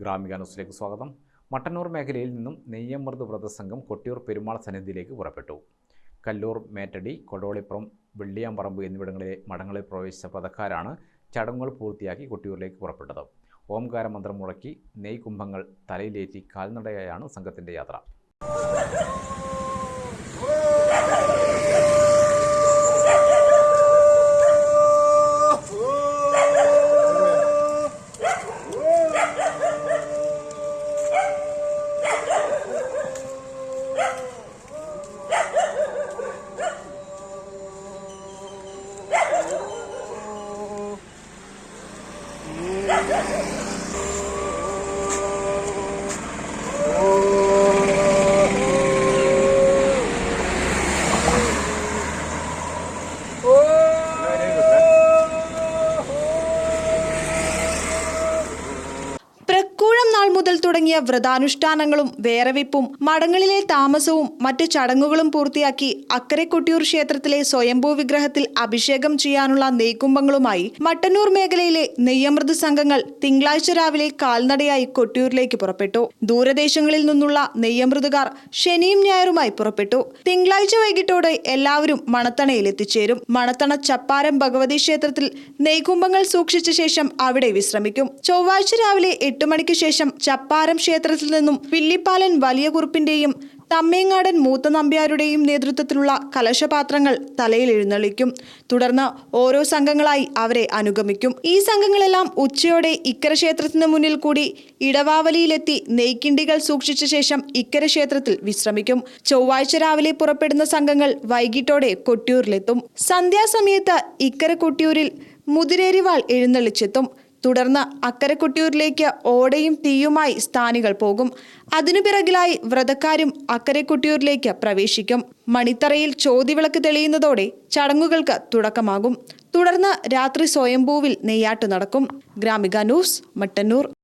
ഗ്രാമിക ന്യൂസിലേക്ക് സ്വാഗതം. മട്ടന്നൂർ മേഖലയിൽ നിന്നും നെയ്യമൃത് വ്രതസംഘം കൊട്ടിയൂർ പെരുമാൾ സന്നിധിയിലേക്ക് പുറപ്പെട്ടു. കല്ലൂർ മേറ്റടി കൊടോളിപ്പുറം വെള്ളിയാമ്പറമ്പ് എന്നിവിടങ്ങളിലെ മഠങ്ങളിൽ പ്രവേശിച്ച വ്രതക്കാരാണ് ചടങ്ങുകൾ പൂർത്തിയാക്കി കൊട്ടിയൂരിലേക്ക് പുറപ്പെട്ടത്. ഓംകാര മന്ത്രം മുഴക്കി നെയ്കുംഭങ്ങൾ തലയിലേറ്റി കാൽനടയായാണ് സംഘത്തിന്റെ യാത്ര. Oh. Mm. മുതൽ തുടങ്ങിയ വ്രതാനുഷ്ഠാനങ്ങളും വേറവിപ്പും മഠങ്ങളിലെ താമസവും മറ്റ് ചടങ്ങുകളും പൂർത്തിയാക്കി അക്കരെ കൊട്ടിയൂർ ക്ഷേത്രത്തിലെ സ്വയംഭൂ വിഗ്രഹത്തിൽ അഭിഷേകം ചെയ്യാനുള്ള നെയ്ക്കുമ്പങ്ങളുമായി മട്ടന്നൂർ മേഖലയിലെ നെയ്യമൃത് സംഘങ്ങൾ തിങ്കളാഴ്ച രാവിലെ കാൽനടയായി കൊട്ടിയൂരിലേക്ക് പുറപ്പെട്ടു. ദൂരദേശങ്ങളിൽ നിന്നുള്ള നെയ്യമൃതുകാർ ശനിയും ഞായറുമായി പുറപ്പെട്ടു. തിങ്കളാഴ്ച വൈകിട്ടോടെ എല്ലാവരും മണത്തണയിൽ എത്തിച്ചേരും. മണത്തണ ചപ്പാരം ഭഗവതി ക്ഷേത്രത്തിൽ നെയ്കുംഭങ്ങൾ സൂക്ഷിച്ച ശേഷം അവിടെ വിശ്രമിക്കും. ചൊവ്വാഴ്ച രാവിലെ എട്ട് മണിക്ക് ശേഷം ചപ്പാരം ക്ഷേത്രത്തിൽ നിന്നും വില്ലിപ്പാലൻ വലിയ കുറുപ്പിന്റെയും തമ്മേങ്ങാടൻ മൂത്ത നമ്പ്യാരുടെയും നേതൃത്വത്തിലുള്ള കലശപാത്രങ്ങൾ തലയിൽ എഴുന്നള്ളിക്കും. തുടർന്ന് ഓരോ സംഘങ്ങളായി അവരെ അനുഗമിക്കും. ഈ സംഘങ്ങളെല്ലാം ഉച്ചയോടെ ഇക്കര ക്ഷേത്രത്തിന് മുന്നിൽ കൂടി ഇടവാവലിയിലെത്തി നെയ്ക്കിണ്ടികൾ സൂക്ഷിച്ച ശേഷം ഇക്കര ക്ഷേത്രത്തിൽ വിശ്രമിക്കും. ചൊവ്വാഴ്ച രാവിലെ പുറപ്പെടുന്ന സംഘങ്ങൾ വൈകിട്ടോടെ കൊട്ടിയൂരിലെത്തും. സന്ധ്യാസമയത്ത് ഇക്കര കൊട്ടിയൂരിൽ മുതിരേരിവാൾ എഴുന്നള്ളിച്ചെത്തും. തുടർന്ന് അക്കരക്കൊട്ടിയൂരിലേക്ക് ഓടയും തീയുമായി സ്ഥാനികൾ പോകും. അതിനു പിറകിലായി വ്രതക്കാരും അക്കരക്കൊട്ടിയൂരിലേക്ക് പ്രവേശിക്കും. മണിത്തറയിൽ ചോതിവിളക്ക് തെളിയുന്നതോടെ ചടങ്ങുകൾക്ക് തുടക്കമാകും. തുടർന്ന് രാത്രി സ്വയംഭൂവിൽ നെയ്യാട്ട് നടക്കും. ഗ്രാമിക ന്യൂസ് മട്ടന്നൂർ.